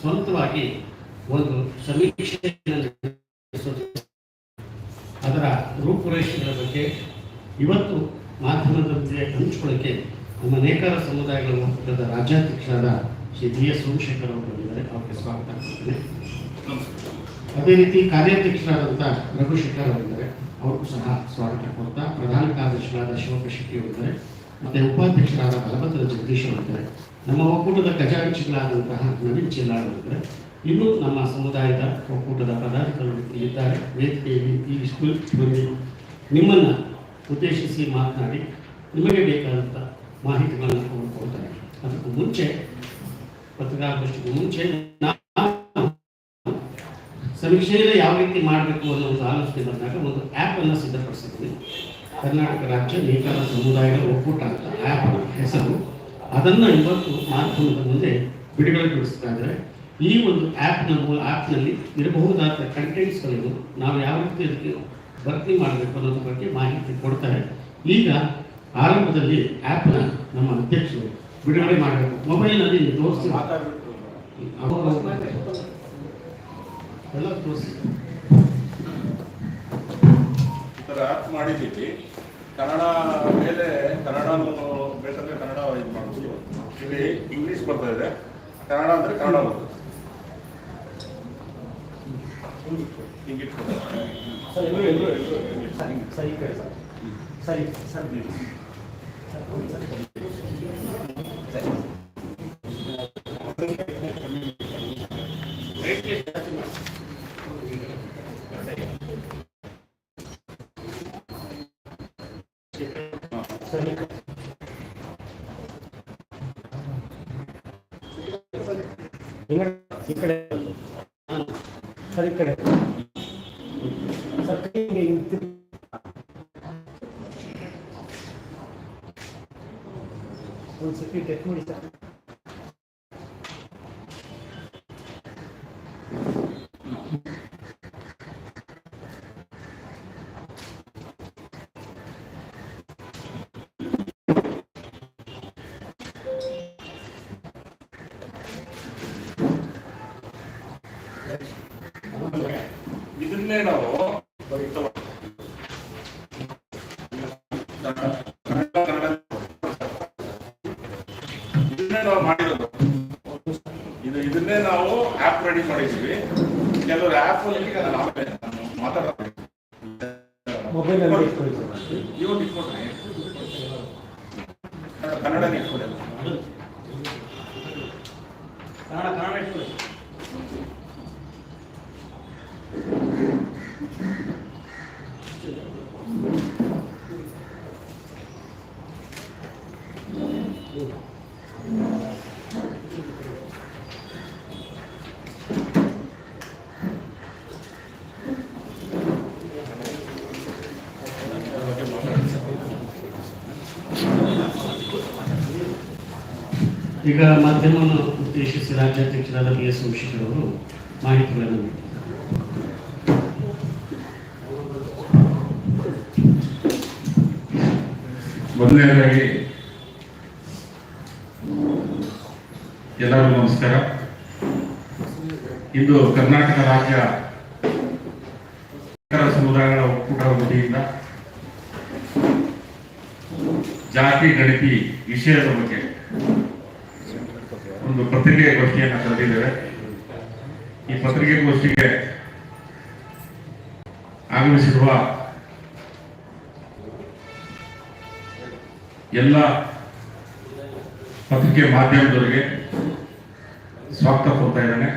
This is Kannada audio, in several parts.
ಸ್ವಂತವಾಗಿ ಒಂದು ಸಮೀಕ್ಷೆ ಅದರ ರೂಪುರೇಷೆಗಳ ಬಗ್ಗೆ ಇವತ್ತು ಮಾಧ್ಯಮದ ಮುಂದೆ ಹಂಚಿಕೊಳ್ಳಕ್ಕೆ ನಮ್ಮ ನೇಕಾರ ಸಮುದಾಯಗಳ ಒಕ್ಕೂಟದ ರಾಜ್ಯಾಧ್ಯಕ್ಷರಾದ ಶ್ರೀ ಬಿ ಎಸ್ ಸೋಮಶೇಖರ್ ಅವರು ಬಂದಿದ್ದಾರೆ. ಅವರಿಗೆ ಸ್ವಾಗತ ಮಾಡ್ತೇನೆ. ಅದೇ ರೀತಿ ಕಾರ್ಯಾಧ್ಯಕ್ಷರಾದಂಥ ರಘುಶೇಖರ್ ಅವರಿದ್ದಾರೆ. ಅವ್ರಿಗೂ ಸಹ ಸ್ವಾಗತ ಕೊಡ್ತಾ ಪ್ರಧಾನ ಕಾರ್ಯದರ್ಶಿಗಳಾದ ಶಿವಪ್ಪ ಶೆಟ್ಟಿ ಅವರಿದ್ದಾರೆ ಮತ್ತೆ ಉಪಾಧ್ಯಕ್ಷರಾದ ಬಲಭದ್ರ ಜಗದೀಶ್ ನಮ್ಮ ಒಕ್ಕೂಟದ ಖಜಾಂಚಿಗಳಾದಂತಹ ನವೀನ್ ಚಿಲ್ಲಾಳ್ ಅವರಿದ್ದಾರೆ. ಇನ್ನು ನಮ್ಮ ಸಮುದಾಯದ ಒಕ್ಕೂಟದ ಪದಾಧಿಕಾರಿಗಳು ಇದ್ದಾರೆ ವೇದಿಕೆಯಲ್ಲಿ ಈ ಸ್ಕೂಲ್ ಬಂದು ನಿಮ್ಮನ್ನು ಉದ್ದೇಶಿಸಿ ಮಾತನಾಡಿ ನಿಮಗೆ ಬೇಕಾದಂಥ ಮಾಹಿತಿಗಳನ್ನು ಕೊಡ್ಕೊಳ್ತಾರೆ. ಅದಕ್ಕೂ ಮುಂಚೆ, ಪತ್ರಿಕಾಗೋಷ್ಠಿಗೂ ಮುಂಚೆ ಸಮೀಕ್ಷೆಯಲ್ಲಿ ಯಾವ ರೀತಿ ಮಾಡಬೇಕು ಅನ್ನೋ ಒಂದು ಆಲೋಚನೆ ಬಂದಾಗ ಒಂದು ಆ್ಯಪನ್ನು ಅನ್ನು ಸಿದ್ಧಪಡಿಸಿದ್ವಿ ಕರ್ನಾಟಕ ರಾಜ್ಯ ನೇಕಾರ ಸಮುದಾಯಗಳ ಒಕ್ಕೂಟ ಅಂತ ಆ್ಯಪ್ ಹೆಸರು. ಅದನ್ನು ಇವತ್ತು ಮಾಧ್ಯಮದ ಮುಂದೆ ಬಿಡುಗಡೆಗೊಳಿಸ್ತಾ ಇದ್ದಾರೆ. ಈ ಒಂದು ಆ್ಯಪ್ನ ಮೂಲ ಆ್ಯಪ್ನಲ್ಲಿ ಇರಬಹುದಾದ ಕಂಟೆಂಟ್ಸ್ಗಳನ್ನು ನಾವು ಯಾವ ರೀತಿ ಅದಕ್ಕೆ ಭರ್ತಿ ಮಾಡಬೇಕು ಅನ್ನೋದ್ರ ಬಗ್ಗೆ ಮಾಹಿತಿ ಕೊಡ್ತಾರೆ. ಈಗ ಆರಂಭದಲ್ಲಿ ಆ್ಯಪ್ನ ನಮ್ಮ ಅಧ್ಯಕ್ಷರು ಬಿಡುಗಡೆ ಮಾಡಬೇಕು. ಮೊಬೈಲ್ನಲ್ಲಿ ತೋರಿಸಿ ಎಲ್ಲ ತೋರಿಸಿ ಆ್ಯಪ್ ಮಾಡಿದ್ದೀವಿ ಕನ್ನಡ ಮೇಲೆ ಕನ್ನಡ ಬೇಕಂದ್ರೆ ಕನ್ನಡ ಇದು ಮಾಡ್ಬೋದು ಇಲ್ಲಿ ಇಂಗ್ಲೀಷ್ ಬರ್ತಾ ಇದೆ ಕನ್ನಡ ಅಂದರೆ ಕನ್ನಡ ಬರ್ತದೆ ಸರ್ ಸರಿ ಸರ್ ಸರಿ মরে যাবে ಇದನ್ನೇ ನಾವು ಆ್ಯಪ್ ರೆಡಿ ಮಾಡಿದ್ವಿ ಕೆಲವರು ಆ್ಯಪ್ ಇವಾಗ ಇಟ್ಕೊಡ್ರಿ ಕನ್ನಡ ಇಟ್ಕೊಡಿ ಈಗ ಮಾಧ್ಯಮವನ್ನು ಉದ್ದೇಶಿಸಿ ರಾಜ್ಯಾಧ್ಯಕ್ಷರಾದ ಬಿ ಎಸ್ ಸೋಮಶೇಖರ್ ಅವರು ಮಾಹಿತಿಗಳನ್ನು. ಮೊದಲನೇದಾಗಿ ಎಲ್ಲರಿಗೂ ನಮಸ್ಕಾರ ಇಂದು ಕರ್ನಾಟಕ ರಾಜ್ಯ ಸಮುದಾಯಗಳ ಒಕ್ಕೂಟದ ವತಿಯಿಂದ ಜಾತಿ, ಗಣತಿ ವಿಷಯದ ಬಗ್ಗೆ ಒಂದು ಪತ್ರಿಕೆ ಗೋಷ್ಠಿಯನ್ನು ಕರೆದಿದ್ದೇವೆ. ಈ ಪತ್ರಿಕೆ ಗೋಷ್ಠಿಗೆ ಆಗಮಿಸಿರುವ ಎಲ್ಲ ಪತ್ರಿಕೆ ಮಾಧ್ಯಮದವರಿಗೆ ಸ್ವಾಗತ ಕೊಡ್ತಾ ಇದ್ದೇನೆ.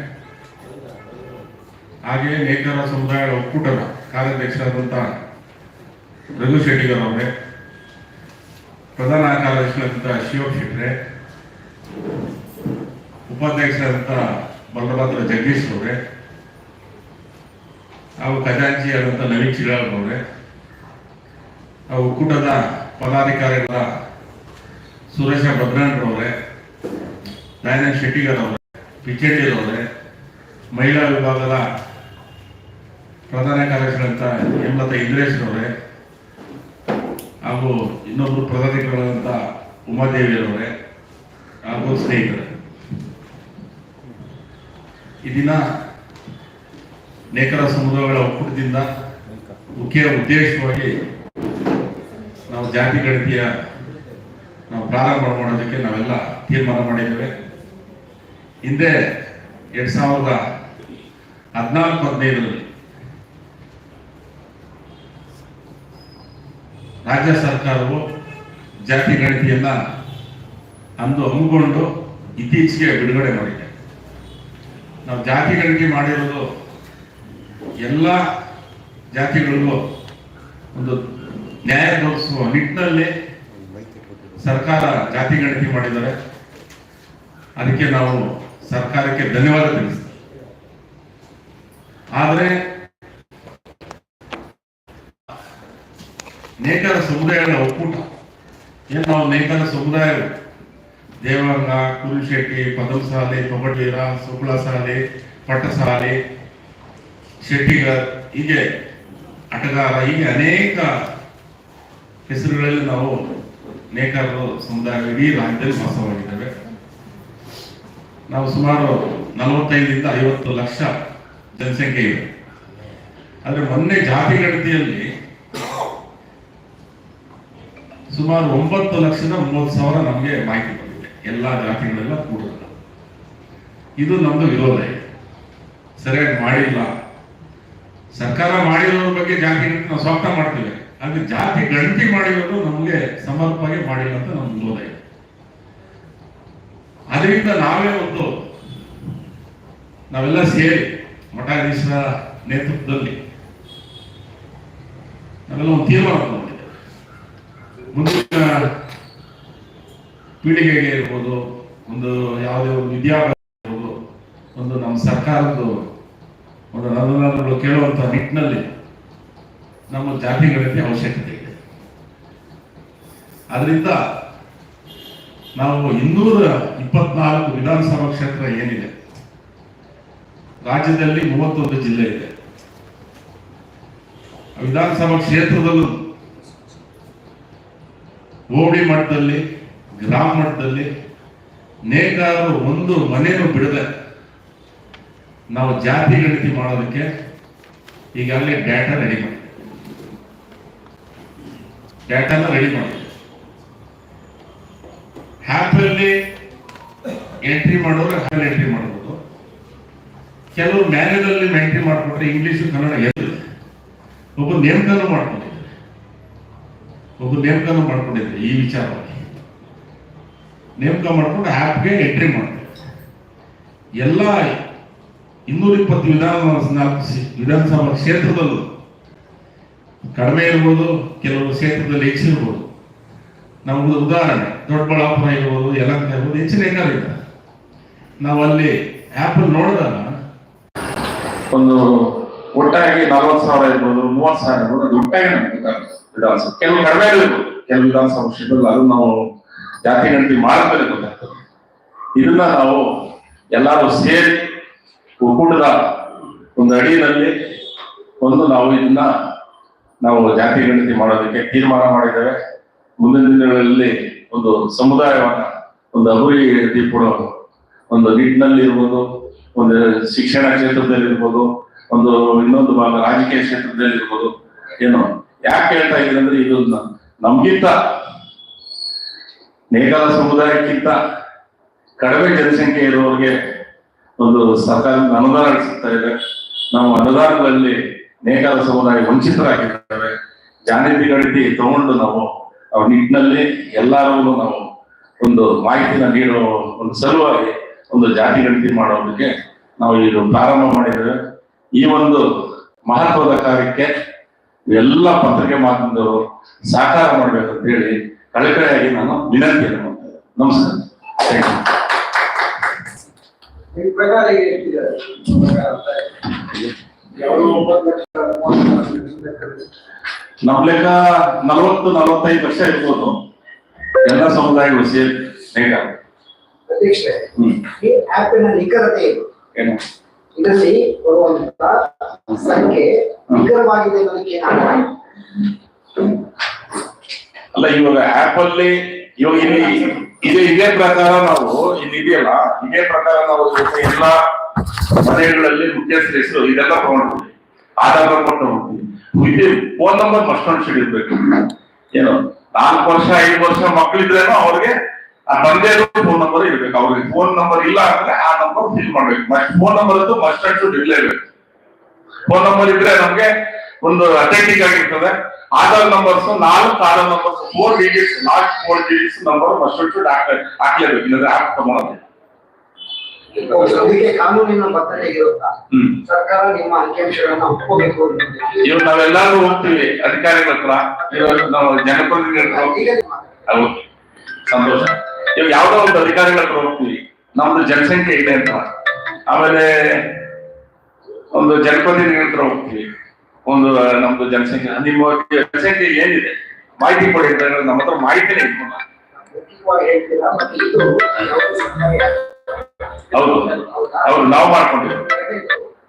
ಹಾಗೆಯೇ ನೇಕಾರ ಸಮುದಾಯದ ಒಕ್ಕೂಟದ ಕಾರ್ಯಾಧ್ಯಕ್ಷರಾದಂಥ ರಘು ಶೆಟ್ಟಿಗರ್ ಅವರೇ ಪ್ರಧಾನ ಕಾರ್ಯದರ್ಶಿಯಾದಂಥ ಶಿವಪ್ ಶೆಟ್ರೆ ಉಪಾಧ್ಯಕ್ಷರಾದಂಥ ಬಲಭದ್ರ ಜಗದೀಶ್ ಅವರೇ, ಹಾಗೂ ಖಜಾಂಚಿಯಾದಂಥ ನವೀನ್ ಚಿರಾಳ್ ಅವರೇ ಆ ಒಕ್ಕೂಟದ ಪದಾಧಿಕಾರಿಗಳ ಸುರೇಶ ಭದ್ರಣ್ಣರವರೇ ದಯಾನಂದ್ ಶೆಟ್ಟಿಗರ್ ಅವರೇ ಪಿಚೇಟಿರವರೇ ಮಹಿಳಾ ವಿಭಾಗದ ಪ್ರಧಾನ ಕಾರ್ಯದರ್ಶಿಗಳಂತ ಹೇಮಲತಾ ಇಂದ್ರೇಶ್ರವರೇ ಹಾಗೂ ಇನ್ನೊಬ್ಬರು ಪದಾಧಿಕಾರಿಗಳಂತ ಉಮಾದೇವಿಯರವರೇ ಹಾಗೂ ಸ್ನೇಹಿತರೆ. ಈ ದಿನ ನೇಕರ ಸಮುದಾಯಗಳ ಒಕ್ಕೂಟದಿಂದ ಮುಖ್ಯ ಉದ್ದೇಶವಾಗಿ ನಾವು ಜಾತಿ ಗಣತಿಯ ನಾವು ಪ್ರಾರಂಭ ಮಾಡೋದಕ್ಕೆ ನಾವೆಲ್ಲ ತೀರ್ಮಾನ ಮಾಡಿದ್ದೇವೆ. ಹಿಂದೆ ಎರಡ್ ಸಾವಿರದ ಹದಿನಾಲ್ಕು, ಹದಿನೈದರಲ್ಲಿ ರಾಜ್ಯ ಸರ್ಕಾರವು ಜಾತಿ ಗಣತಿಯನ್ನ ಅಂದು ಹಮ್ಮಿಕೊಂಡು ಇತ್ತೀಚೆಗೆ ಬಿಡುಗಡೆ ಮಾಡಿದೆ. ನಾವು ಜಾತಿ ಮಾಡಿರೋದು ಎಲ್ಲ ಜಾತಿಗಳಿಗೂ ಒಂದು ನ್ಯಾಯ ದೊರಕಿಸುವ ನಿಟ್ಟಿನಲ್ಲಿ ಸರ್ಕಾರ ಜಾತಿ ಗಣತಿ ಮಾಡಿದ್ದಾರೆ. ಅದಕ್ಕೆ ನಾವು ಸರ್ಕಾರಕ್ಕೆ ಧನ್ಯವಾದ ತಿಳಿಸ್ತೀವಿ. ಆದರೆ ನೇಕರ ಸಮುದಾಯಗಳ ಒಕ್ಕೂಟ, ಏನು ನಾವು ನೇಕರ ಸಮುದಾಯ ದೇವಾಂಗ ಕುರುಶೆಟ್ಟಿ ಪದಮಸಾಲೆ ತೊಗಟೀರ ಸುಗುಳಸಾಲೆ ಪಟ್ಟಸಾಲೆ ಶೆಟ್ಟಿಗರ್ ಹೀಗೆ ಆಟಗಾರ, ಹೀಗೆ ಅನೇಕ ಹೆಸರುಗಳಲ್ಲಿ ನಾವು ನೇಕಾರರು ಸಮುದಾಯ ಇಡೀ ರಾಜ್ಯದಲ್ಲಿ ವಾಸವಾಗಿದ್ದೇವೆ. ನಾವು ಸುಮಾರು ನಲವತ್ತೈದರಿಂದ ಐವತ್ತು ಲಕ್ಷ ಜನಸಂಖ್ಯೆ ಇದೆ. ಆದರೆ ಮೊನ್ನೆ ಜಾತಿ ಗಣತಿಯಲ್ಲಿ ಸುಮಾರು ಒಂಬತ್ತು ಲಕ್ಷದ ಮೂವತ್ತು ಸಾವಿರ ನಮಗೆ ಮಾಹಿತಿ ಎಲ್ಲ ಜಾತಿಗಳೆಲ್ಲ ಕೂಡ ಇದು ನಮ್ದು ವಿರೋಧ ಇದೆ. ಸರಿಯಾಗಿ ಮಾಡಿಲ್ಲ. ಸರ್ಕಾರ ಮಾಡಿರೋ ಬಗ್ಗೆ ಜಾತಿ ನಾವು ಸ್ವಾಗತ ಮಾಡ್ತೀವಿ. ಆದ್ರೆ ಜಾತಿ ಗಣತಿ ಮಾಡಿರೋದು ನಮಗೆ ಸಮರ್ಪವಾಗಿ ಮಾಡಿಲ್ಲ ಅಂತ ನಮ್ಮ ವಿರೋಧ ಇದೆ. ಅದರಿಂದ ನಾವೇ ಒಂದು ನಾವೆಲ್ಲ ಸೇರಿ ಮಠಾಧೀಶರ ನೇತೃತ್ವದಲ್ಲಿ ನಾವೆಲ್ಲ ಒಂದು ತೀರ್ಮಾನ ತಗೊಂಡಿದ್ದೇವೆ. ಮುಂದಿನ ಪೀಳಿಗೆಗೆ ಇರ್ಬೋದು, ಒಂದು ಯಾವುದೇ ಒಂದು ವಿದ್ಯಾಭ್ಯಾಸ ಒಂದು ನಮ್ಮ ಸರ್ಕಾರದ್ದು ಒಂದು ನನ್ನಗಳು ಕೇಳುವಂತಹ ನಿಟ್ಟಿನಲ್ಲಿ ನಮ್ಮ ಜಾತಿಗಳಿಗೆ ಅವಶ್ಯಕತೆ ಇದೆ. ಅದರಿಂದ ನಾವು ಇನ್ನೂರ ಇಪ್ಪತ್ನಾಲ್ಕು ವಿಧಾನಸಭಾ ಕ್ಷೇತ್ರ ಏನಿದೆ, ರಾಜ್ಯದಲ್ಲಿ ಮೂವತ್ತೊಂದು ಜಿಲ್ಲೆ ಇದೆ. ವಿಧಾನಸಭಾ ಕ್ಷೇತ್ರದಲ್ಲೂ ಹೋಬಳಿ ಮಟ್ಟದಲ್ಲಿ ಗ್ರಾಮ ಮಟ್ಟದಲ್ಲಿ ನೇಕಾರರು ಒಂದು ಮನೆಯನ್ನು ಬಿಡದೆ ನಾವು ಜಾತಿ ಗಣತಿ ಮಾಡೋದಕ್ಕೆ ಈಗಾಗಲೇ ಡೇಟಾ ರೆಡಿ ಮಾಡಿ. ಡೇಟಾನ ರೆಡಿ ಮಾಡಿ. ಹ್ಯಾಪಲ್ಲಿ ಎಂಟ್ರಿ ಮಾಡೋರು ಹ್ಯಾಪಲ್ಲಿ ಎಂಟ್ರಿ ಮಾಡಬಹುದು ಕೆಲವು ಮ್ಯಾನ್ಯದಲ್ಲಿ ಎಂಟ್ರಿ ಮಾಡಿಕೊಟ್ರೆ ಇಂಗ್ಲಿಷ್ ಕನ್ನಡ ಎಲ್ಲ? ಒಬ್ಬ ನೇಮಕನೂ ಮಾಡ್ಕೊಂಡಿದ್ದಾರೆ. ಒಬ್ಬ ನೇಮಕನೂ ಮಾಡ್ಕೊಂಡಿದ್ದಾರೆ ಈ ವಿಚಾರವಾಗಿ. ನೇಮಕ ಮಾಡಿಕೊಂಡು ಆ್ಯಪ್ಗೆ ಎಂಟ್ರಿ ಮಾಡಿದೆ ಎಲ್ಲ ಇನ್ನೂರ ಇಪ್ಪತ್ತು ವಿಧಾನ ನಾಲ್ಕು ವಿಧಾನಸಭಾ ಕ್ಷೇತ್ರದಲ್ಲೂ. ಕಡಿಮೆ ಇರ್ಬೋದು, ಕೆಲವು ಕ್ಷೇತ್ರದಲ್ಲಿ ಹೆಚ್ಚಿರ್ಬೋದು ನಮ್ದು ಉದಾಹರಣೆ, ದೊಡ್ಡಬಳ್ಳಾಪುರ ಇರ್ಬೋದು ಯಲಂಕ ಇರ್ಬೋದು, ಹೆಚ್ಚಿನ ಹೆಂಗಾರಿಲ್ಲ ನಾವು ಅಲ್ಲಿ ಆ್ಯಪ್ ನೋಡಿದಾಗ ಒಂದು ಒಟ್ಟಾಗಿ ನಲವತ್ತು ಸಾವಿರ ಇರ್ಬೋದು, ಮೂವತ್ತು ಸಾವಿರ ಇರ್ಬೋದು ಒಟ್ಟಾಗಿ ನಮ್ಗೆ ಕೆಲವು ಕಡಿಮೆ ಇರ್ಬೋದು ಕೆಲವು ವಿಧಾನಸಭಾ ಕ್ಷೇತ್ರದಲ್ಲಿ ಅದು ನಾವು ಜಾತಿ ಗಣತಿ ಮಾಡ್ತಾರೆ ಗೊತ್ತಾಗ್ತದೆ. ಇದನ್ನ ನಾವು ಎಲ್ಲರೂ ಸೇರಿ ಒಕ್ಕೂಟದ ಒಂದು ಅಡಿಯಲ್ಲಿ ಒಂದು ನಾವು ಇದನ್ನ ನಾವು ಜಾತಿ ಗಣತಿ ಮಾಡೋದಕ್ಕೆ ತೀರ್ಮಾನ ಮಾಡಿದ್ದೇವೆ. ಮುಂದಿನ ದಿನಗಳಲ್ಲಿ ಒಂದು ಸಮುದಾಯವನ್ನ ಒಂದು ಅಭಿವೃದ್ಧಿ ಕೊಡೋ ಒಂದು ನಿಟ್ಟಿನಲ್ಲಿ ಇರ್ಬೋದು ಒಂದು ಶಿಕ್ಷಣ ಕ್ಷೇತ್ರದಲ್ಲಿ ಇರ್ಬೋದು ಒಂದು ಇನ್ನೊಂದು ಭಾಗ ರಾಜಕೀಯ ಕ್ಷೇತ್ರದಲ್ಲಿ ಇರ್ಬೋದು ಏನು ಯಾಕೆ ಹೇಳ್ತಾ ಇದ್ದೀನಿ ಅಂದ್ರೆ ಇದು ನಮ್ಗಿಂತ ನೇಕಾರ ಸಮುದಾಯಕ್ಕಿಂತ ಕಡಿಮೆ ಜನಸಂಖ್ಯೆ ಇರುವವರಿಗೆ ಒಂದು ಸರ್ಕಾರ ಅನುದಾನ ನಡೆಸುತ್ತಾ ಇದೆ ನಾವು ಅನುದಾನಗಳಲ್ಲಿ ನೇಕಾರ ಸಮುದಾಯ ವಂಚಿತರಾಗಿದ್ದೇವೆ ಜಾಗೃತಿ ಗಣತಿ ತಗೊಂಡು ನಾವು ಅವ್ರ ನಿಟ್ಟಿನಲ್ಲಿ ಎಲ್ಲರಿಗೂ ನಾವು ಒಂದು ಮಾಹಿತಿನ ನೀಡುವ ಒಂದು ಸಲುವಾಗಿ ಒಂದು ಜಾತಿ ಗಣತಿ ಮಾಡೋದಕ್ಕೆ ನಾವು ಇದು ಪ್ರಾರಂಭ ಮಾಡಿದ್ದೇವೆ. ಈ ಒಂದು ಮಹತ್ವದ ಕಾರ್ಯಕ್ಕೆ ಎಲ್ಲ ಪತ್ರಿಕೆ ಮಾಧ್ಯಮದವರು ಸಹಕಾರ ಮಾಡ್ಬೇಕಂತ ಹೇಳಿ ಕಳಕಳಿಯಾಗಿ ನಾನು ವಿನಂತಿಯನ್ನು ನಮಸ್ಕಾರ. ಲಕ್ಷ ಮೂವತ್ತು ಲಕ್ಷ ನಮ್ ಲೆಕ್ಕ ನಲವತ್ತು ನಲವತ್ತೈದು ವರ್ಷ ಇರ್ಬೋದು. ಎಲ್ಲ ಸಮುದಾಯಗಳು ಸೇರಿ ಅಧ್ಯಕ್ಷರೇ ಹ್ಮ್. ಈ ಆಪಿನ ನಿಖರತೆ ಇದು ಏನು? ಇದರಲ್ಲಿ ಬರುವಂತ ಸಂಖ್ಯೆ ನಿಖರವಾಗಿದೆ ಅನ್ನೋದಕ್ಕೆ ಅಲ್ಲ, ಇವಾಗ ಆಪ್ ಅಲ್ಲಿ ಇವಾಗ ಇಲ್ಲಿ ಇದೇ ಇದೇ ಪ್ರಕಾರ ನಾವು ಇಲ್ಲಿ ಇದೆಯಲ್ಲ, ಇದೇ ಪ್ರಕಾರ ನಾವು ಎಲ್ಲಾ ಮನೆಗಳಲ್ಲಿ ಮುಖ್ಯಸ್ಥರ ಹೆಸರು, ಇದೆಲ್ಲ ತಗೊಂಡು ಆಧಾರ್ ಕಾರ್ಡ್ ಹೋಗ್ತೀವಿ ಇದು ಫೋನ್ ನಂಬರ್ ಮಸ್ಟ್ ಸಿಡಿರ್ಬೇಕು ಏನೋ, ನಾಲ್ಕು ವರ್ಷ, ಐದು ವರ್ಷ ಮಕ್ಕಳಿದ್ರೇನೋ ಅವ್ರಿಗೆ ಆ ತಂದೆ ಫೋನ್ ನಂಬರ್ ಇರ್ಬೇಕು. ಅವ್ರಿಗೆ ಫೋನ್ ನಂಬರ್ ಇಲ್ಲ ಅಂದ್ರೆ ಆ ನಂಬರ್ ಫಿಲ್ ಮಾಡ್ಬೇಕು. ಫೋನ್ ನಂಬರ್ ಅಂತೂ ಮಸ್ಟ್ ಅಂಡ್ ಶುಡ್ ಇರ್ಲೇಬೇಕು ಫೋನ್ ನಂಬರ್ ಇದ್ರೆ ನಮ್ಗೆ ಒಂದು ಅಥೆಂಟಿಕ್ ಆಗಿರ್ತದೆ. ಆಧಾರ್ ನಂಬರ್ಸ್ ನಾಲ್ಕು ಆಧಾರ್ ನಂಬರ್ಸ್ ಫೋರ್ ಡಿಜಿಟ್ಸ್ ನಾಲ್ಕು ಫೋರ್ ಡಿಜಿಟ್ಸ್ ನಂಬರ್ ಮಸ್ಟ್ ಹಾಕ್ಲೇಬೇಕು ಇಲ್ಲದ್ರೆ ಆಪ್ ತಗೊಳೋದು ಅದಕ್ಕೆ ಕಾನೂನಿನ ಬದ್ಧತೆ ಇರುತ್ತಾ? ಸರ್ಕಾರ ನಿಮ್ಮ ಅಂಕಿಅಂಶಗಳನ್ನ ಒಪ್ಕೋಬೇಕು ಇವ್ ನಾವೆಲ್ಲರೂ ಹೋಗ್ತೀವಿ ಅಧಿಕಾರಿಗಳ ಹತ್ರ. ನಾವು ಜನಪ್ರತಿನಿಧಿಗಳ ಸಂತೋಷ. ಇವಾಗ ಯಾವ್ದೋ ಒಂದು ಅಧಿಕಾರಿಗಳ ಹತ್ರ ಹೋಗ್ತೀವಿ. ನಮ್ದು ಜನಸಂಖ್ಯೆ ಇದೆ ಅಂತ. ಆಮೇಲೆ ಒಂದು ಜನಪ್ರತಿನಿಧಿಗಳ ಹತ್ರ ಹೋಗ್ತೀವಿ. ಒಂದು ನಮ್ದು ಜನಸಂಖ್ಯೆ ನಿಮ್ಮ ಜನಸಂಖ್ಯೆ ಏನಿದೆ? ಮಾಹಿತಿ ಕೊಡಿ ಅಂತ ಹೇಳಿದ್ರೆ ನಮ್ಮ ಹತ್ರ ಮಾಹಿತಿನೇ ಇಟ್ಕೊಂಡ ಹೌದು ಹೌದು ನಾವು ಮಾಡ್ಕೊಂಡಿದ್ದೀವಿ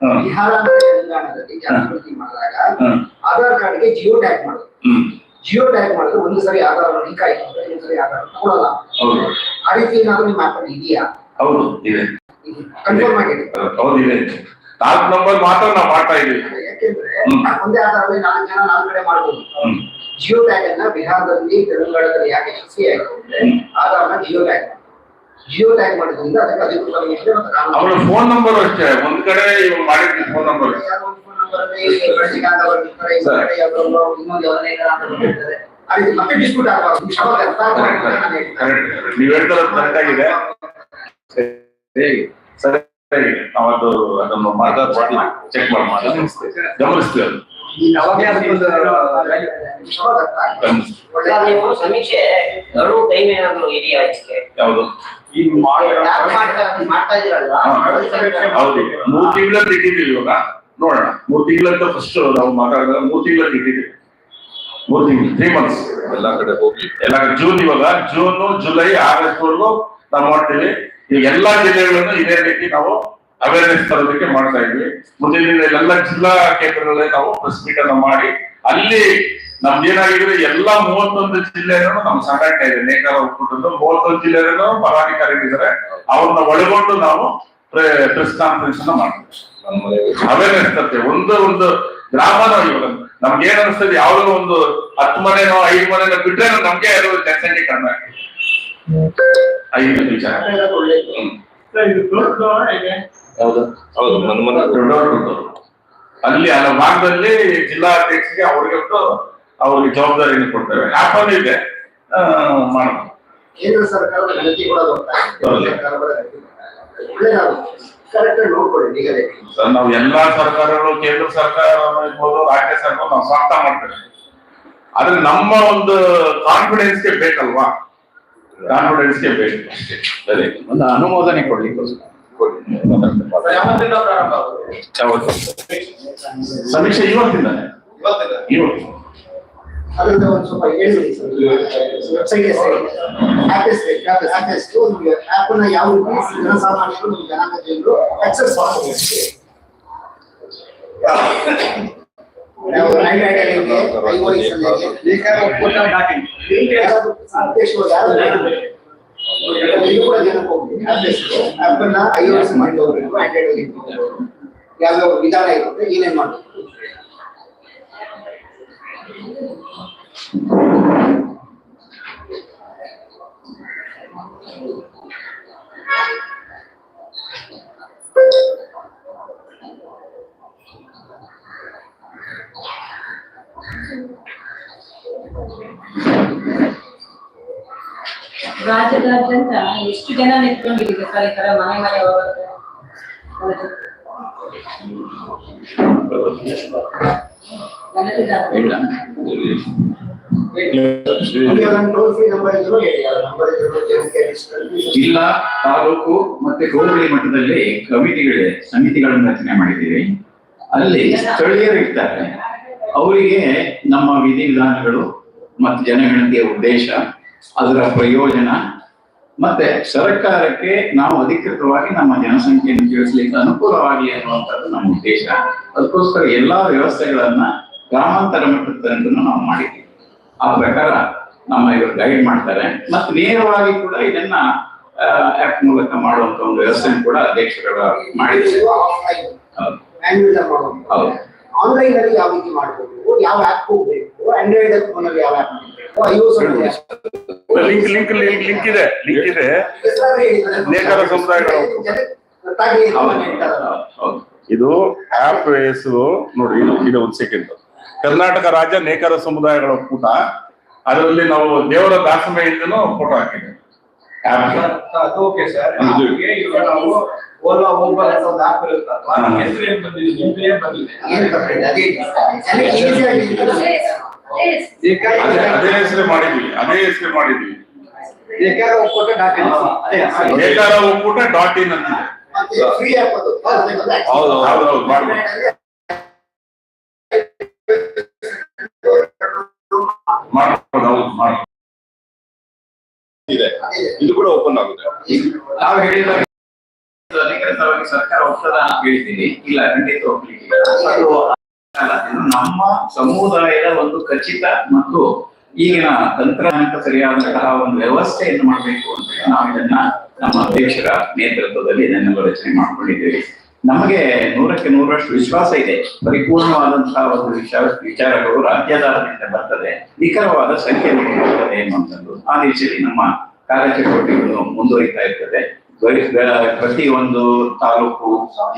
ಹ್ಮ್. ಬಿಹಾರ ಮತ್ತು ತೆಲಂಗಾಣದಲ್ಲಿ ಜಾಗೃತಿ ಮಾಡಿದಾಗ ಹ್ಮ್ ಆಧಾರ್ ಕಾರ್ಡ್ಗೆ ಜಿಯೋ ಟ್ಯಾಗ್ ಮಾಡೋದು ಹ್ಮ್. ಜಿಯೋ ಟ್ಯಾಗ್ ಮಾಡಿದ್ರೆ ಒಂದು ಸರಿ ಆಧಾರ್ ಲಿಂಕ್ ಆಯ್ತು ಅಂದ್ರೆ ಸರಿ ಆಧಾರ್ ಕೊಡಲ್ಲ. ಆ ರೀತಿ ಏನಾದ್ರು ನಿಮ್ಮ ಆಪ್ ಇದೆಯಾ? ಹೌದು ಇದೆ. ಕನ್ಫರ್ಮ್ ಆಗಿದೆ. ಹೌದು ಇದೆ. ನಾಲ್ಕು ನಂಬರ್ ಮಾತ್ರ ನಾವು ಮಾಡ್ತಾ ಇದೀವಿ. ಯಾಕೆಂದ್ರೆ. ಒಂದೇ ಆಧಾರದಲ್ಲಿ ನಾಲ್ಕು ಜನ ನಾಲ್ಕು ಕಡೆ ಮಾಡಬಹುದು ಜಿಯೋ ಟ್ಯಾಗ್ ಅನ್ನ ಬಿಹಾರದಲ್ಲಿ ತೆಲಂಗಾಣದಲ್ಲಿ ಯಾಕೆ ಯಶಸ್ವಿ ಆಯ್ತು? ಅಂದ್ರೆ ಆಧಾರ್ನ ಜಿಯೋ ಟ್ಯಾಗ್ ಜಿಯೋ ಟ್ಯಾಗ್ ಮಾಡೋದ್ರಿಂದ ಅದಕ್ಕೆ ಅಧಿಕೃತ ನೀತಿಗೆ ಮತ್ತು ಕಾನೂನು ಅವರ ಫೋನ್ ನಂಬರ್ ಅಷ್ಟೇ. ಒಂದ್ ಕಡೆ ಮಾಡಿದ್ವಿ ಫೋನ್ ನಂಬರ್ ಇನ್ನೊಂದ್ ಅಂತ ಮತ್ತೆ ಡಿಸ್ಪ್ಯೂಟ್ ಆಗಬಾರ್ದು. ಶಬ್ದ ಅರ್ಥ ಆಗ್ಬಾರ್ದು. ಕರೆಕ್ಟ್ ನೀವ್ ಹೇಳ್ತಾರ ಕರೆಕ್ಟ್ ಆಗಿದೆ. ಸರಿ. ಸರಿ ನಾವು ಅದು ಅದನ್ನು ಚೆಕ್ ಮಾಡಿ ಗಮನಿಸ್ತೇವೆ ಸಮೀಕ್ಷೆ ಟೈಮ್ ಏನಾದ್ರು ಇದೆಯಾ ಇದಕ್ಕೆ? ಯಾವುದು? ಹೌದು. ಮೂರ್ ತಿಂಗಳಲ್ಲಿ ಇಟ್ಟಿದ್ದೀವಿ ಇವಾಗ. ನೋಡೋಣ. ಮೂರ್ ತಿಂಗಳಂತ ಫಸ್ಟ್ ನಾವು ಮಾತಾಡಿದಾಗ ಮೂರ್ ತಿಂಗಳಲ್ಲಿ ಇಟ್ಟಿದ್ದೀವಿ. ಮೂರ್ ತಿಂಗಳು ತ್ರೀ ಮಂತ್ಸ್ ಎಲ್ಲಾ ಕಡೆ ಹೋಗಿ. ಎಲ್ಲ ಜೂನ್ ಇವಾಗ. ಜೂನ್ ಜುಲೈ ಆಗಸ್ಟ್ ವರೆಗೂ ನಾವು ಮಾಡ್ತೀವಿ. ಈಗ ಎಲ್ಲಾ ಜಿಲ್ಲೆಗಳನ್ನು ಇದೇ ರೀತಿ ನಾವು ಅವೇರ್ನೆಸ್ ತರೋದಕ್ಕೆ ಮಾಡ್ತಾ ಇದ್ವಿ. ಮುಂದಿನ ದಿನ ಎಲ್ಲ ಜಿಲ್ಲಾ ಕೇಂದ್ರಗಳಲ್ಲಿ ನಾವು ಪ್ರೆಸ್ ಮೀಟ್ ಅನ್ನ ಮಾಡಿ, ಅಲ್ಲಿ ನಮ್ದು ಏನಾಗಿದೆ, ಎಲ್ಲಾ ಮೂವತ್ತೊಂದು ಜಿಲ್ಲೆಯನ್ನು ನಮ್ಮ ಸಂಘಟನೆ ಇದೆ ನೇಕಾರ ಒಕ್ಕೂಟದ್ದು ಮೂವತ್ತೊಂದು ಜಿಲ್ಲೆಯನ್ನು ಪದಾಧಿಕಾರಿಗಳಿದ್ದಾರೆ. ಅವ್ರನ್ನ ಒಳಗೊಂಡು ನಾವು ಪ್ರೆಸ್ ಕಾನ್ಫರೆನ್ಸ್ ಅನ್ನ ಮಾಡ್ತೀವಿ. ಅವೇರ್ನೆಸ್ ತರ್ತೇವೆ. ಒಂದು ಒಂದು ಗ್ರಾಮದ ನಮ್ಗೆ ಏನ್ ಅನಿಸ್ತದೆ, ಯಾವ್ದೋ ಒಂದು ಹತ್ತು ಮನೆನೋ ಐದು ಮನೆನೋ ಬಿಟ್ರೆ ನಮ್ಗೆ ಅದು ಜನಸಂಖ್ಯೆ ಕಡಿಮೆ ಆಗ್ತದೆ. ಐದು ವಿಚಾರ ಹ್ಮ್. ಹೌದು ಹೌದು ದೊಡ್ಡವರು. ಅಲ್ಲಿ ಆ ಭಾಗದಲ್ಲಿ ಜಿಲ್ಲಾಧ್ಯಕ್ಷರಿಗೆ ಅವ್ರಿಗೆ ಒಂದು ಅವ್ರಿಗೆ ಜವಾಬ್ದಾರಿಯನ್ನು ಕೊಡ್ತೇವೆ. ಆಪನ್ ಇದೆ. ಮಾಡಬಹುದು ಮಾಡೋದು ಕೇಂದ್ರ ಸರ್ಕಾರದ ಕೂಡ ಸರ್, ನಾವು ಎಲ್ಲಾ ಸರ್ಕಾರಗಳು ಕೇಂದ್ರ ಸರ್ಕಾರ ಇರ್ಬೋದು ರಾಜ್ಯ ಸರ್ಕಾರ ನಾವು ಸ್ವಾಗತ ಮಾಡ್ತೇವೆ. ಆದ್ರೆ ನಮ್ಮ ಒಂದು ಕಾನ್ಫಿಡೆನ್ಸ್ಗೆ ಬೇಕಲ್ವಾ? ಕಾನ್ಫಿಡೆನ್ಸ್ಗೆ ಬೇಕು ಸರಿ ಒಂದು ಅನುಮೋದನೆ ಕೊಡ್ಲಿಕ್ಕೋಸ್ಕರ ಕೊಡಿ. ಯಾವತ್ತಿಂದ ಪ್ರಾರಂಭ ಆಗುತ್ತೆ? ಯಾವತ್ತು? ಸಮೀಕ್ಷೆ ಇವತ್ತಿಂದಾನೆ ಇವತ್ತು ಅದ್ರಿಂದ ಒಂದು ಸ್ವಲ್ಪ ಯಾವ ರೀತಿ ಜನಸಾಮಾನ್ಯರು ಜನಾಂಗ ಜನರು ಆಕ್ಸೆಸ್ ಮಾಡಬಹುದು ಯಾವ I I D I O S ಅಧ್ಯಕ್ಷರು ಯಾರು ಇದು ಕೂಡ ಜನಕ್ಕೆ ಹೋಗ್ಬೇಕು ಆಪ್ ಹೆಸರು ಆಪ್ ಅನ್ನ ಐ ಓ ಎಸ್ ಮಾಡಿ ಹೋಗ್ಬೇಕು ಆಂಡ್ರಾಯ್ಡ್ ಯಾವ್ಯಾವ ವಿಧಾನ ಇರುತ್ತೆ ಏನೇನ್ ಮಾಡಬೇಕು ರಾಜ್ಯದಾದ್ಯಂತ ಎಷ್ಟು ಜನ ಈ ತರ ಮನೆ ಮನೆ ಜಿಲ್ಲಾ, ತಾಲೂಕು ಮತ್ತೆ ಹೋಬಳಿ ಮಟ್ಟದಲ್ಲಿ ಕಮಿಟಿಗಳಿದೆ ಸಮಿತಿಗಳನ್ನು ರಚನೆ ಮಾಡಿದ್ದೀವಿ ಅಲ್ಲಿ ಸ್ಥಳೀಯರು ಇರ್ತಾರೆ. ಅವರಿಗೆ ನಮ್ಮ ವಿಧಿವಿಧಾನಗಳು ಮತ್ತು ಜನಗಣತಿಯ ಉದ್ದೇಶ ಅದರ ಪ್ರಯೋಜನ. ಮತ್ತೆ ಸರ್ಕಾರಕ್ಕೆ ನಾವು ಅಧಿಕೃತವಾಗಿ ನಮ್ಮ ಜನಸಂಖ್ಯೆಯನ್ನು ತಿಳಿಸ್ಲಿಕ್ಕೆ ಅನುಕೂಲವಾಗಲಿ ಅನ್ನುವಂಥದ್ದು ನಮ್ಮ ಉದ್ದೇಶ. ಅದಕ್ಕೋಸ್ಕರ ಎಲ್ಲಾ ವ್ಯವಸ್ಥೆಗಳನ್ನ ಗ್ರಾಮಾಂತರ ಮಟ್ಟದ ತನಕ ನಾವು ಮಾಡಿದ್ದೀವಿ ಆ ಪ್ರಕಾರ ನಮ್ಮ ಇವರು ಗೈಡ್ ಮಾಡ್ತಾರೆ. ಮತ್ತೆ ನೇರವಾಗಿ ಕೂಡ ಇದನ್ನ ಆಪ್ ಮೂಲಕ ಮಾಡುವಂತ ಒಂದು ವ್ಯವಸ್ಥೆ ಕೂಡ ಅಧ್ಯಕ್ಷರ ಮಾಡಿದ್ದಾರೆ. ಹೌದು. ಆನ್ಲೈನ್ ಅಲ್ಲಿ ಯಾವ ರೀತಿ ಮಾಡಬಹುದು ಯಾವ ಆಪ್ ಬೇಕು ಆಂಡ್ರಾಯ್ಡ್ ಫೋನ್ ಅಲ್ಲಿ ಯಾವ ಆಪ್ ಬೇಕು iOS link link link link ಇದೆ ಲಿಂಕ್ ಇದೆ. ನೇಕಾರ ಸಮುದಾಯಗಳು. ಇದು ಆಪ್ ಹೆಸರು ನೋಡಿ ಇದು ಒಂದ್ ಒಂದು ಸೆಕೆಂಡ್ ಕರ್ನಾಟಕ ರಾಜ್ಯ ನೇಕರ ಸಮುದಾಯಗಳ ಕೂಟ. ಅದರಲ್ಲಿ ನಾವು ದೇವರ ದಾಸಮೆಯಿಂದ ಫೋಟೋ ಹಾಕಿದ್ದೇವೆ. ಆಪ್ ಅದು ಓಕೆ ಸರ್ ಇದು. ಇವಾಗ ನಾವು ಓಲಾ ಊಬರ್ ಅಂತ ಒಂದು ಆಪ್ ಇರುತ್ತಲ್ವಾ? ನಮ್ಮ ಹೆಸರು ಏನ್ ಬಂದಿದೆ? ನಿಮ್ ಏನ್ ಬಂದಿದೆ? ಏನ್ ತಪ್ಪಿಲ್ಲ ಅದೇ ಜನಕ್ಕೆ easy ಆಗಿ ಅದೇ ಅದೇ ಹೆಸರು. ಮಾಡಿದ್ವಿ. ಅದೇ ಹೆಸರು ಮಾಡಿದ್ವಿ. ಬೇಕಾದ ಒಕ್ಕೂಟ ಡಾಟ್ ಇನ್. ಅದೇ ಅದೇ. ನೇಕಾರ ಒಕ್ಕೂಟ ಡಾಟ್ ಇನ್ ಅಂತಿದೆ. ಮತ್ತೆ ಫ್ರೀ ಆಪ್ ಅದು ಹೌದು ಹೌದು ಹೌದು ಮಾಡ್ಬೋದು ಮಾಡ್ಬೋದು. ಅದೇ. ಇದು ಕೂಡ ಓಪನ್ ಆಗುತ್ತೆ. ನಾವು ಅಧಿಕೃತವಾಗಿ ಸರ್ಕಾರ ಒಪ್ಪದ ಅಂತ ಹೇಳ್ತೀನಿ ಇಲ್ಲ, ಖಂಡಿತ ಒಪ್ಪಲಿಕ್ಕೆ ನಮ್ಮ ಸಮುದಾಯದ ಒಂದು ಖಚಿತ ಮತ್ತು ಈಗಿನ ತಂತ್ರಾಂಕ ಸರಿಯಾದಂತಹ ಒಂದು ವ್ಯವಸ್ಥೆಯನ್ನು ಮಾಡಬೇಕು ಅಂತ ನಾವು ಇದನ್ನ ನಮ್ಮ ಅಧ್ಯಕ್ಷರ ನೇತೃತ್ವದಲ್ಲಿ ಇದನ್ನೆಲ್ಲ ರಚನೆ ಮಾಡ್ಕೊಂಡಿದ್ದೇವೆ. ನಮಗೆ ನೂರಕ್ಕೆ ನೂರಷ್ಟು ವಿಶ್ವಾಸ ಇದೆ. ಪರಿಪೂರ್ಣವಾದಂತಹ ಒಂದು ವಿಚಾರ ವಿಚಾರಗಳು ರಾಜ್ಯಾಧಾರದಿಂದ ಬರ್ತದೆ. ನಿಖರವಾದ ಸಂಖ್ಯೆ ಬರ್ತದೆ ಎನ್ನುವಂಥದ್ದು ಆ ದಿಶೆಯಲ್ಲಿ ನಮ್ಮ ಕಾರ್ಯಚಟುವಟಿಕೆಗಳು ಮುಂದುವರಿತಾ ಇರ್ತದೆ. ಪ್ರತಿ ಒಂದು ತಾಲೂಕು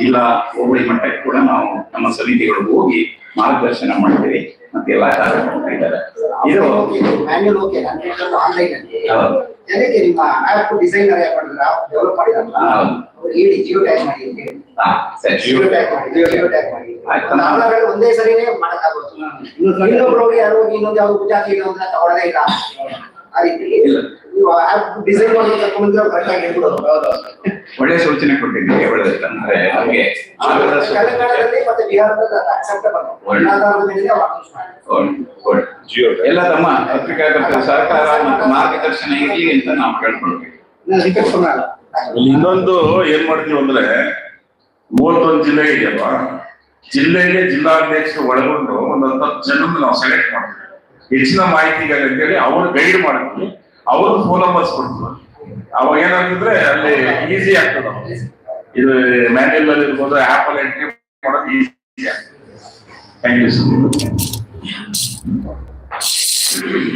ಜಿಲ್ಲಾ ಹೋಬಳಿ ಮಟ್ಟಕ್ಕೆ ಕೂಡ ನಾವು ನಮ್ಮ ಸಮಿತಿಗಳು ಹೋಗಿ ಮಾರ್ಗದರ್ಶನ ಮಾಡ್ತೀವಿ ಮತ್ತೆ ಎಲ್ಲ ಕಾರ್ಯಕ್ರಮ ಇದ್ದಾರೆ ಇದು ಜನಕ್ಕೆ ನಿಮ್ಮ ಆಪ್ ಡಿಸೈನರ್ ಯಾರು ಮಾಡಿದ್ರ? ಡೆವಲಪ್ ಮಾಡಿದ್ರಲ್ಲ ಹೌದು. ಅವ್ರು ಹೇಳಿ ಜಿಯೋ ಟ್ಯಾಗ್ ಮಾಡಿ ಹಾ, ಸರಿ. ಜಿಯೋ ಟ್ಯಾಗ್ ಮಾಡಿ ಜಿಯೋ ಟ್ಯಾಗ್ ಮಾಡಿ. ಆಯ್ತು. ಒಂದು ಸರಿನೇ ಮಾಡಕ್ಕಾಗುತ್ತೆ ಇನ್ನೊಬ್ರು ಯಾರು ಯಾರೋ ಇನ್ನೊಂದು ಯಾವ್ದು ಜಾತಿ ಇಲ್ಲ ಅಂತ ತಗೊಳ್ಳೋದೇ ಇಲ್ಲ. ಆ ರೀತಿ ಇಲ್ಲ. ನೀವು ಆಪ್ ಡಿಸೈನ್ ಮಾಡಿ ಕರ್ಕೊಂಡ್ಬಂದ್ರೆ ಕರೆಕ್ಟ್ ಆಗಿ ಹೇಳ್ಬಿಡೋದು ಒಳ್ಳೆ ಸೂಚನೆ ಕೊಟ್ಟಿದ್ದೀನಿ ನಮಗೆ ಮತ್ತೆ ಬಿಹಾರದಲ್ಲಿ ಅಕ್ಸೆಪ್ಟಬಲ್ ಎಲ್ಲ ತಮ್ಮ ಪತ್ರಿಕಾಕರ್ತರ ಸರ್ಕಾರ ಮತ್ತು ಮಾರ್ಗದರ್ಶನ ಇರಲಿ ಅಂತ ನಾವು ಕೇಳ್ಕೊಳ್ಬೇಕು. ಇನ್ನೊಂದು ಏನ್ ಮಾಡ್ತೀವಿ ಅಂದ್ರೆ ಮೂವತ್ತೊಂದು ಜಿಲ್ಲೆ ಇದೆಯಲ್ವಾ? ಜಿಲ್ಲೆಗೆ ಜಿಲ್ಲಾಧ್ಯಕ್ಷರು ಒಳಗೊಂಡು ಒಂದು ಹತ್ತು ಜನ ನಾವು ಸೆಲೆಕ್ಟ್ ಮಾಡ್ತೀವಿ. ಹೆಚ್ಚಿನ ಮಾಹಿತಿಗಾಗಿ ಅಂತೇಳಿ ಅವರು ಗೈಡ್ ಮಾಡ್ತೀವಿ ಅವರು ಫೋನ್ ನಂಬರ್ಸ್ ಕೊಡ್ತಾರೆ. ಅವಾಗ ಏನಂತಂದ್ರೆ ಅಲ್ಲಿ ಈಸಿ ಆಗ್ತದೆ. ಇದು ಮ್ಯಾನ್ಯಲ್ ಅಲ್ಲಿ ಇರ್ಬೋದು ಆಪ್ ಅಲ್ಲಿ ಎಂಟ್ರಿ ಮಾಡೋದು ಈಸಿ ಆಗ್ತದೆ. Thank you